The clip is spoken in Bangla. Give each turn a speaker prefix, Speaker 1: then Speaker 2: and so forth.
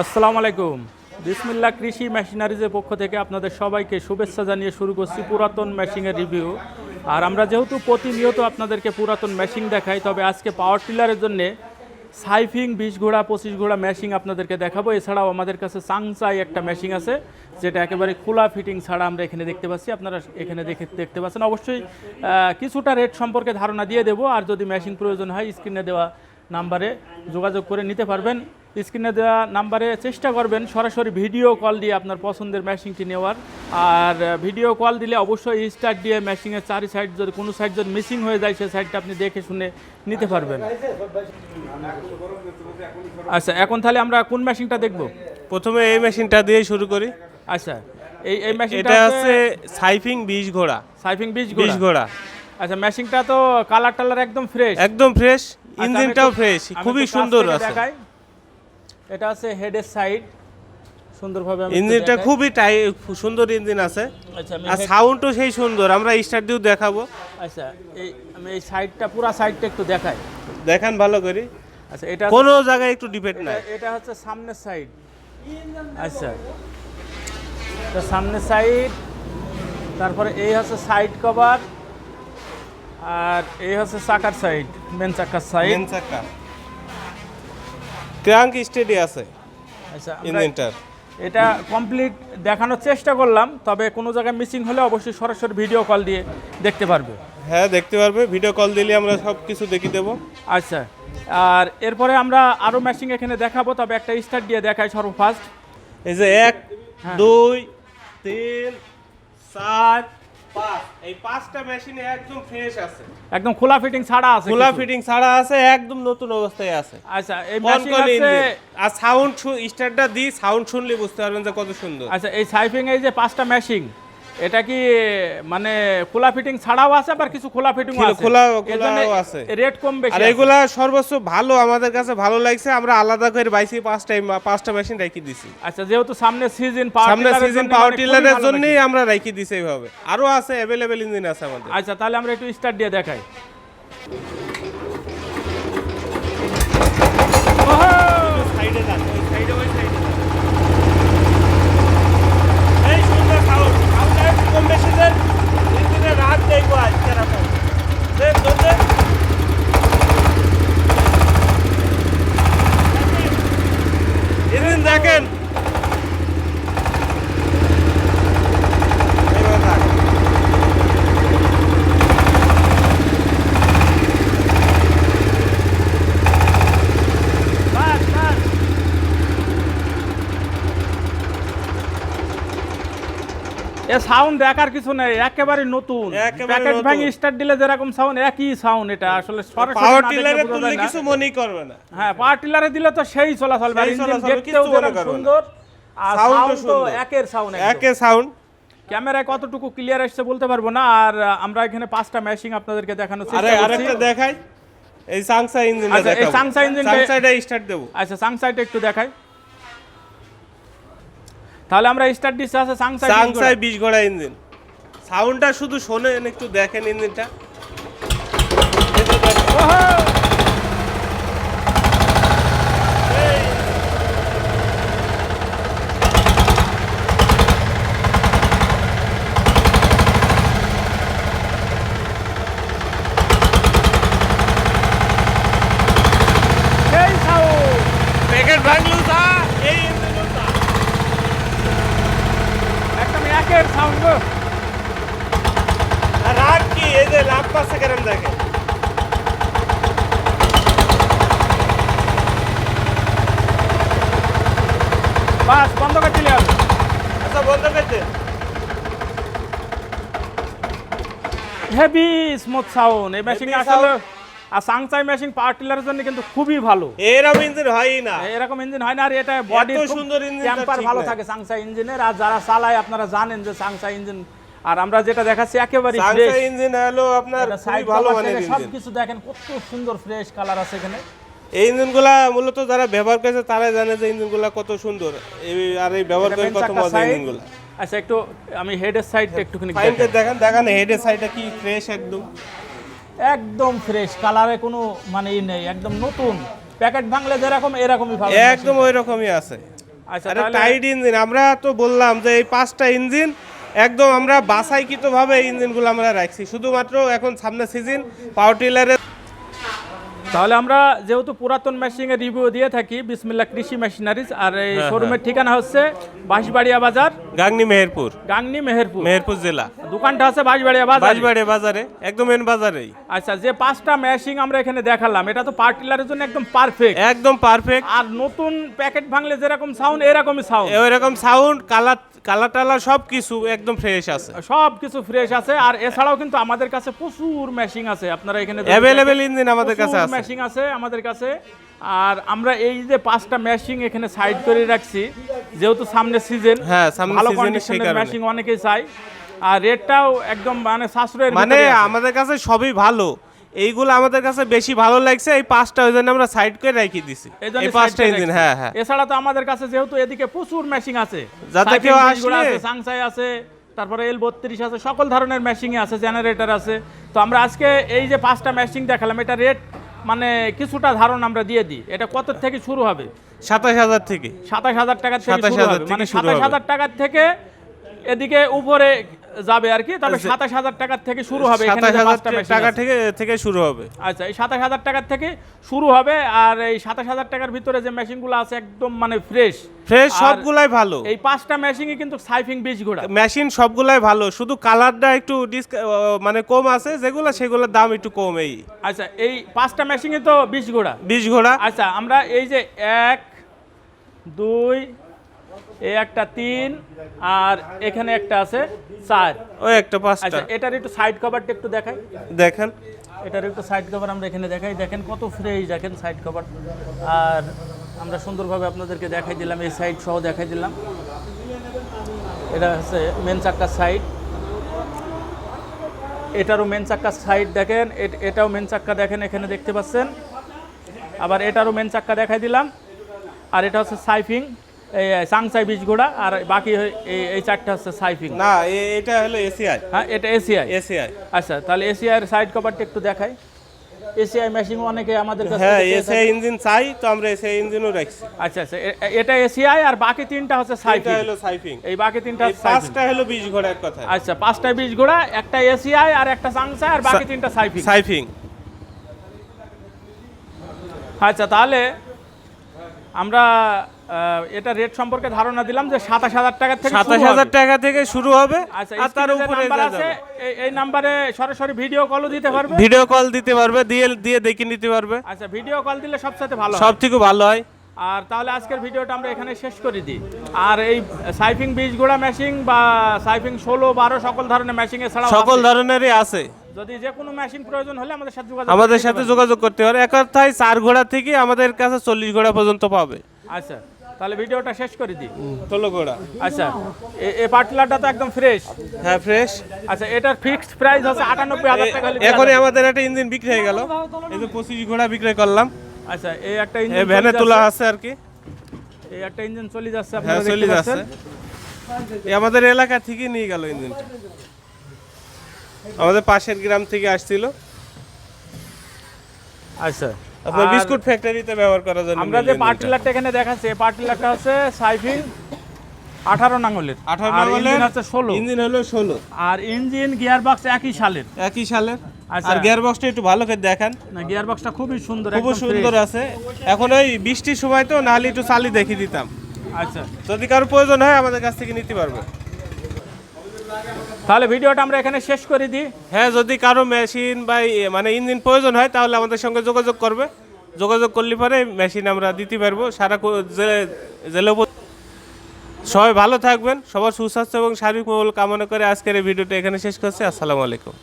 Speaker 1: আসসালামু আলাইকুম। বিসমিল্লা কৃষি মেশিনারিজের পক্ষ থেকে আপনাদের সবাইকে শুভেচ্ছা জানিয়ে শুরু করছি পুরাতন মেশিনের রিভিউ। আর আমরা যেহেতু প্রতিনিয়ত আপনাদেরকে পুরাতন মেশিন দেখাই, তবে আজকে পাওয়ার টিলারের জন্য সাইফিং বিশ ঘোড়া, পঁচিশ ঘোড়া মেশিন আপনাদেরকে দেখাবো। এছাড়াও আমাদের কাছে সাংসাই একটা মেশিন আছে, যেটা একেবারে খোলা ফিটিং ছাড়া আমরা এখানে দেখতে পাচ্ছি। আপনারা এখানে দেখে দেখতে পাচ্ছেন। অবশ্যই কিছুটা রেট সম্পর্কে ধারণা দিয়ে দেবো। আর যদি মেশিন প্রয়োজন হয় স্ক্রিনে দেওয়া নাম্বারে যোগাযোগ করে নিতে পারবেন। স্ক্রিনে দেওয়া নাম্বারে চেষ্টা করবেন সরাসরি ভিডিও কল দিয়ে আপনার পছন্দের মেশিনটি নেওয়ার। আর ভিডিও কল দিলে অবশ্যই স্টার্ট দিয়ে মেশিনের চারি সাইড যদি কোনো সাইড যদি মিসিং হয়ে যায় সেই সাইডটা আপনি দেখে শুনে নিতে পারবেন। আচ্ছা এখন তাহলে আমরা কোন মেশিনটা দেখব?
Speaker 2: প্রথমে এই মেশিনটা দিয়ে শুরু করি।
Speaker 1: আচ্ছা এই এই মেশিনটা
Speaker 2: এটা হচ্ছে সাইফিং বিশ ঘোড়া।
Speaker 1: সাইফিং বিশ
Speaker 2: ঘোড়া।
Speaker 1: আচ্ছা মেশিনটা তো কালার টালার একদম ফ্রেশ
Speaker 2: একদম ফ্রেশ ইঞ্জিনটাও ফ্রেশ খুবই সুন্দর আছে।
Speaker 1: এটা আছে হেডের সাইড সুন্দরভাবে আমি
Speaker 2: ইঞ্জিনটা খুবই টাই সুন্দর ইঞ্জিন আছে।
Speaker 1: আচ্ছা
Speaker 2: আর সাউন্ডও সেই সুন্দর আমরা স্টার্ট দিয়েও দেখাবো।
Speaker 1: আচ্ছা এই আমি এই সাইডটা পুরো সাইডটা একটু দেখাই।
Speaker 2: দেখান ভালো করে।
Speaker 1: আচ্ছা এটা
Speaker 2: কোনো জায়গায় একটু ডিপেন্ড নাই।
Speaker 1: এটা- হচ্ছে সামনের সাইড আচ্ছা। এটা সামনের সাইড তারপরে এই হচ্ছে সাইড কভার আর এই হচ্ছে চাকার সাইড মেন চাকার সাইড
Speaker 2: মেন চাকা। ক্রাঙ্ক স্টেডি আছে
Speaker 1: আচ্ছা আমরা
Speaker 2: ইঞ্জিনটার।
Speaker 1: এটা কমপ্লিট দেখানোর চেষ্টা করলাম তবে কোনো জায়গায় মিসিং হলে অবশ্যই সরাসরি ভিডিও কল দিয়ে দেখতে পারবে।
Speaker 2: হ্যাঁ দেখতে পারবে। ভিডিও কল দিলে আমরা সব কিছু দেখিয়ে দেবো।
Speaker 1: আচ্ছা আর এরপরে আমরা আরও মেশিন এখানে দেখাবো তবে একটা স্টার্ট দিয়ে দেখাই সর্বফার্স্ট
Speaker 2: এই যে এক
Speaker 1: হ্যাঁ।
Speaker 2: দুই তিন চার পাঁচ এই পাঁচটা মেশিনে একদম ফ্রেশ আছে।
Speaker 1: একদম খোলা ফিটিং ছাড়া আছে
Speaker 2: খোলা ফিটিং ছাড়া আছে একদম নতুন অবস্থায় আছে।
Speaker 1: আচ্ছা এই মেশিন আছে
Speaker 2: আর সাউন্ড স্টার্টটা দিই সাউন্ড শুনলে বুঝতে পারবেন যে কত সুন্দর।
Speaker 1: আচ্ছা এই সাইফিং এই যে পাঁচটা মেশিন এটা কি মানে খোলা ফিটিং ছাড়াও আছে আবার কিছু খোলা ফিটিং
Speaker 2: খোলা-
Speaker 1: আছে?
Speaker 2: খোলা- খোলাও আছে।
Speaker 1: রেট কম বেশি
Speaker 2: আর এগুলা সর্বোচ্চ ভালো আমাদের কাছে ভালো লাগছে। আমরা আলাদা করে বাইসি পাঁচটা পাঁচটা মেশিন রেখে দিছি।
Speaker 1: আচ্ছা যেহেতু সামনে সিজন পাওয়ার
Speaker 2: সামনে সিজন পাওয়ার টিলারের জন্যই আমরা রেখে দিছি এইভাবে। আরও আছে অ্যাভেলেবেল ইঞ্জিন আছে আমাদের।
Speaker 1: আচ্ছা তাহলে আমরা একটু স্টার্ট দিয়ে দেখাই।
Speaker 2: সাইডে যান সাইডে ওই সাইডে এই সুন্দর সাউন্ড সাউন্ড একটু কম বেশি দেন ইঞ্জিনের রাত দেখব আজ কেরকম দেন দেন দেন ইঞ্জিন দেখেন এইভাবে থাক।
Speaker 1: বাস, বাস। এ সাউন্ড দেখার কিছু নেই একেবারে নতুন। প্যাকেট ভাঙি স্টার্ট দিলে যেরকম সাউন্ড একই সাউন্ড এটা। আসলে সরাসরি
Speaker 2: পাওয়ার টিলারে তুললে কিছু মনেই করবে না।
Speaker 1: হ্যাঁ পাওয়ার টিলারে দিলে তো সেই চলাচল
Speaker 2: সেই চলাচল,
Speaker 1: দেখতেও যেরকম সুন্দর আর সাউন্ড তো একের সাউন্ড
Speaker 2: একে সাউন্ড
Speaker 1: ক্যামেরায় কতটুকু ক্লিয়ার আসছে বলতে পারব না আর আমরা এখানে পাঁচটা মেশিং আপনাদেরকে দেখানোর চেষ্টা করছি।
Speaker 2: আরেকটা দেখাই। এই সাংসা ইঞ্জিনটা
Speaker 1: আচ্ছা, এই
Speaker 2: দেখাবো।
Speaker 1: সাংসা ইঞ্জিনটা-
Speaker 2: সাংসাটা স্টার্ট দেবো।
Speaker 1: আচ্ছা সাংসাইটা একটু দেখাই। তাহলে আমরা স্টার্ট ডিস আছে সাংসাই
Speaker 2: সাংসাই 20 ঘোড়া ইঞ্জিন। সাউন্ডটা শুধু শোনেন একটু দেখেন ইঞ্জিনটা এই যে দেখেন। এই।
Speaker 1: সেই সাউন্ড
Speaker 2: প্যাকেট ভাঙলু তা এই ইঞ্জিন তা
Speaker 1: একদম একের সাউন্ড গো
Speaker 2: আর রাত কি এই যে লাভ পাচ্ছে কেরম দেখেন
Speaker 1: বাস বন্ধ করে দিলে হবে
Speaker 2: আচ্ছা বন্ধ করতে।
Speaker 1: Heavy smooth sound. এই মেশিন আসলে আর সাংসাই মেশিন পাওয়ার টিলারের জন্য কিন্তু খুবই ভালো।
Speaker 2: এরম ইঞ্জিন হয়ই না।
Speaker 1: এরকম ইঞ্জিন হয় না আর এটা বডি
Speaker 2: সুন্দর তার
Speaker 1: টেম্পার ভালো থাকে সাংসাই ইঞ্জিনের আর যারা চালায় আপনারা জানেন যে সাংসাই ইঞ্জিন আর আমরা যেটা দেখাচ্ছি একেবারে
Speaker 2: ইঞ্জিন হলো আপনার ভালো মানের
Speaker 1: সবকিছু দেখেন কত সুন্দর ফ্রেশ কালার আছে এখানে।
Speaker 2: এই ইঞ্জিনগুলা মূলত যারা ব্যবহার করেছে তারাই জানে যে ইঞ্জিনগুলা কত সুন্দর। এই আর এই ব্যবহার করে কত মজা। ইঞ্জিনগুলা
Speaker 1: আচ্ছা একটু আমি হেডের সাইডটা একটুখানি
Speaker 2: দেখেন। দেখেন হেডের সাইডটা কি ফ্রেশ একদম।
Speaker 1: একদম ফ্রেশ কালারে কোনো মানে ই নেই একদম নতুন। প্যাকেট ভাঙলে যেরকম এরকমই পাবেন
Speaker 2: একদম ওই রকমই আছে।
Speaker 1: আচ্ছা
Speaker 2: টাইট ইঞ্জিন আমরা তো বললাম যে এই পাঁচটা ইঞ্জিন একদম আমরা বাসাইকৃতভাবে এই ইঞ্জিনগুলো আমরা রাখছি। শুধুমাত্র এখন সামনে সিজন পাওয়ার টিলারের
Speaker 1: তাহলে আমরা যেহেতু পুরাতন মেশিনে রিভিউ দিয়ে থাকি বিসমিল্লা কৃষি মেশিনারিজ আর এই
Speaker 2: হ্যাঁ,
Speaker 1: শোরুমের ঠিকানা হচ্ছে বাঁশবাড়িয়া বাজার।
Speaker 2: গাংনি মেহেরপুর।
Speaker 1: গাংনি মেহেরপুর।
Speaker 2: মেহেরপুর জেলা।
Speaker 1: দোকানটা আছে বাঁশবাড়িয়া বাজার?
Speaker 2: বাঁশবাড়ি বাজারে একদম মেন বাজারেই।
Speaker 1: আচ্ছা যে পাঁচটা মেশিং আমরা এখানে দেখালাম এটা তো পার্টিলারের জন্য একদম পারফেক্ট
Speaker 2: একদম পারফেক্ট
Speaker 1: আর নতুন প্যাকেট ভাঙলে যেরকম সাউন্ড এরকমই সাউন্ড
Speaker 2: এরকম সাউন্ড কালার কালার টালার সব কিছু একদম ফ্রেশ আছে।
Speaker 1: সব কিছু ফ্রেশ আছে আর এছাড়াও কিন্তু আমাদের কাছে প্রচুর মেশিং আছে। আপনারা এখানে
Speaker 2: অ্যাভেলেবেল ইঞ্জিন আমাদের কাছে আছে।
Speaker 1: মেশিং আছে আমাদের কাছে। আর আমরা এই যে পাঁচটা মেশিং এখানে সাইড করে রাখছি যেহেতু সামনে সিজন
Speaker 2: হ্যাঁ,
Speaker 1: ভালো কন্ডিশনের। মেশিং অনেকেই চাই আর রেটটাও একদম মানে সাশ্রয়ের
Speaker 2: মানে আমাদের কাছে সবই ভালো। এইগুলো আমাদের কাছে বেশি ভালো লাগছে এই পাঁচটা ওই জন্য আমরা সাইড করে রেখে দিছি।
Speaker 1: এই
Speaker 2: পাঁচটা ইঞ্জিন হ্যাঁ হ্যাঁ।
Speaker 1: এছাড়া তো আমাদের কাছে যেহেতু এদিকে প্রচুর মেশিং আছে।
Speaker 2: যাতে কেউ আসলে-
Speaker 1: সাংসাই আছে তারপরে এল বত্রিশ আছে সকল ধরনের মেশিং আছে জেনারেটর আছে। তো আমরা আজকে এই যে পাঁচটা মেশিং দেখালাম এটা রেট মানে কিছুটা ধারণা আমরা দিয়ে দিই। এটা কত থেকে শুরু হবে?
Speaker 2: সাতাশ হাজার থেকে।
Speaker 1: সাতাশ হাজার টাকা থেকে
Speaker 2: 27,000
Speaker 1: শুরু হবে। মানে সাতাশ হাজার টাকার থেকে এদিকে উপরে যাবে আর কি তবে
Speaker 2: আচ্ছা।
Speaker 1: সাতাশ হাজার টাকার থেকে শুরু হবে
Speaker 2: টাকা থেকে থেকে শুরু হবে।
Speaker 1: আচ্ছা এই সাতাশ হাজার টাকার থেকে শুরু হবে আর এই সাতাশ হাজার টাকার ভিতরে যে মেশিনগুলো আছে একদম মানে ফ্রেশ
Speaker 2: ফ্রেশ সবগুলাই ভালো।
Speaker 1: এই পাঁচটা মেশিনই কিন্তু সাইফিং বীজ ঘোড়া
Speaker 2: মেশিন সবগুলাই ভালো শুধু কালারটা একটু ডিসক মানে কম আছে যেগুলো সেগুলোর দাম একটু কম এই
Speaker 1: আচ্ছা এই পাঁচটা মেশিনই তো বিশ ঘোড়া
Speaker 2: বিশ ঘোড়া
Speaker 1: আচ্ছা আমরা এই যে এক দুই এই একটা তিন আর এখানে একটা আছে চার।
Speaker 2: ওই একটা পাঁচটা।
Speaker 1: আচ্ছা এটার একটু সাইড কভারটা একটু দেখাই।
Speaker 2: দেখেন।
Speaker 1: এটার একটু সাইড কভার আমরা এখানে দেখাই। দেখেন কত ফ্রেশ দেখেন সাইড কভার আর আমরা সুন্দরভাবে আপনাদেরকে দেখাই দিলাম এই সাইড সহ দেখাই দিলাম। এটা হচ্ছে মেন চাক্কার সাইড এটারও মেন চাক্কার সাইড দেখেন। এট- এটাও মেন চাক্কা দেখেন এখানে দেখতে পাচ্ছেন। আবার এটারও মেন চাক্কা দেখাই দিলাম। আর এটা হচ্ছে সাইফিং। সাংসাই বীজ ঘোড়া আর বাকি এই এই চারটা হচ্ছে সাইফিং।
Speaker 2: না এটা হলো এসিআই।
Speaker 1: হ্যাঁ এটা এসিআই?
Speaker 2: এসিআই।
Speaker 1: আচ্ছা তাহলে এসিআই সাইড কভারটা একটু দেখাই। এসিআই মেশিন অনেকে আমাদের কাছে
Speaker 2: হ্যাঁ এসিআই ইঞ্জিন চাই তো আমরা এসিআই ইঞ্জিনও রাখছি।
Speaker 1: আচ্ছা আচ্ছা এটা এসিআই আর বাকি তিনটা হচ্ছে
Speaker 2: এটা
Speaker 1: সাইফিং।
Speaker 2: হলো সাইফিং।
Speaker 1: এই বাকি তিনটা
Speaker 2: এই পাঁচটা হলো বিশ ঘোড়া এক কথা।
Speaker 1: আচ্ছা পাঁচটা বীজ ঘোড়া একটা এসিআই আর একটা সাংসা আর বাকি তিনটা সাইফিং।
Speaker 2: সাইফিং।
Speaker 1: আচ্ছা তাহলে আমরা এটা রেট সম্পর্কে ধারণা দিলাম যে সাতাশ হাজার টাকা থেকে
Speaker 2: সাতাশ হাজার টাকা থেকে শুরু হবে
Speaker 1: আচ্ছা
Speaker 2: আর তার উপরে।
Speaker 1: এই- নাম্বারে সরাসরি ভিডিও কলও দিতে পারবে?
Speaker 2: ভিডিও কল দিতে পারবে দিয়ে দিয়ে দেখে নিতে পারবে।
Speaker 1: আচ্ছা ভিডিও কল দিলে সবসাথে ভালো।
Speaker 2: সব থেকে ভালো হয়।
Speaker 1: আর তাহলে আজকের ভিডিওটা আমরা এখানে শেষ করে দিই। আর এই সাইফিং বীজ গোড়া মেশিং বা সাইফিং ষোলো বারো সকল ধরনের মেশিং এছাড়াও
Speaker 2: সকল ধরনেরই আছে।
Speaker 1: যদি যে কোনো মেশিন প্রয়োজন হলে আমাদের সাথে যোগাযোগ
Speaker 2: আমাদের সাথে যোগাযোগ করতে পারে এক কথায় চার ঘোড়া থেকে আমাদের কাছে চল্লিশ ঘোড়া পর্যন্ত পাবে।
Speaker 1: আচ্ছা। তাহলে ভিডিওটা শেষ করে দিই।
Speaker 2: ঘোড়া
Speaker 1: আচ্ছা এ- এই পার্টিলারটা তো একদম ফ্রেশ
Speaker 2: হ্যাঁ ফ্রেশ
Speaker 1: আচ্ছা এটার ফিক্সড প্রাইস হচ্ছে আটানব্বই হাজার টাকা
Speaker 2: এখনই আমাদের একটা ইঞ্জিন বিক্রি হয়ে গেল। এই যে পঁচিশ ঘোড়া বিক্রি করলাম।
Speaker 1: আচ্ছা এই একটা
Speaker 2: এই
Speaker 1: ইঞ্জিন
Speaker 2: ভ্যানে তোলা আছে আর কি।
Speaker 1: এই একটা ইঞ্জিন চলে যাচ্ছে
Speaker 2: হ্যাঁ চলে যাচ্ছে। আমাদের এলাকা থেকে নিয়ে গেল ইঞ্জিনটা আমাদের পাশের গ্রাম থেকে আসছিল।
Speaker 1: আচ্ছা
Speaker 2: আপনার বিস্কুট ফ্যাক্টরিতে ব্যবহার করার জন্য
Speaker 1: আমরা যে। পার্টিলারটা এখানে দেখাচ্ছি এই পার্টিলারটা হচ্ছে সাইফিং আঠারো নাঙ্গলের।
Speaker 2: আঠারো নাঙ্গলের
Speaker 1: ইঞ্জিন হচ্ছে ষোলো।
Speaker 2: ইঞ্জিন হলো ষোলো।
Speaker 1: আর ইঞ্জিন গিয়ার বক্স একই সালের।
Speaker 2: একই সালের।
Speaker 1: আচ্ছা।
Speaker 2: আর গিয়ার বক্সটা একটু ভালো করে দেখান।
Speaker 1: না গিয়ার বক্সটা খুবই সুন্দর
Speaker 2: খুব সুন্দর আছে। এখন ওই বৃষ্টির সময় তো নাহলে একটু চালি দেখিয়ে দিতাম।
Speaker 1: আচ্ছা।
Speaker 2: যদি কারও প্রয়োজন হয় আমাদের কাছ থেকে নিতে পারবে।
Speaker 1: তাহলে ভিডিওটা আমরা এখানে শেষ করে দিই।
Speaker 2: হ্যাঁ যদি কারও মেশিন বা মানে ইঞ্জিন প্রয়োজন হয়, তাহলে আমাদের সঙ্গে যোগাযোগ করবে। যোগাযোগ করলে পরে মেশিন আমরা দিতে পারব। সারা জেলে সবাই ভালো থাকবেন, সবার সুস্বাস্থ্য এবং শারীরিক মঙ্গল কামনা করে আজকের এই ভিডিওটা এখানে শেষ করছে। আসসালামু আলাইকুম।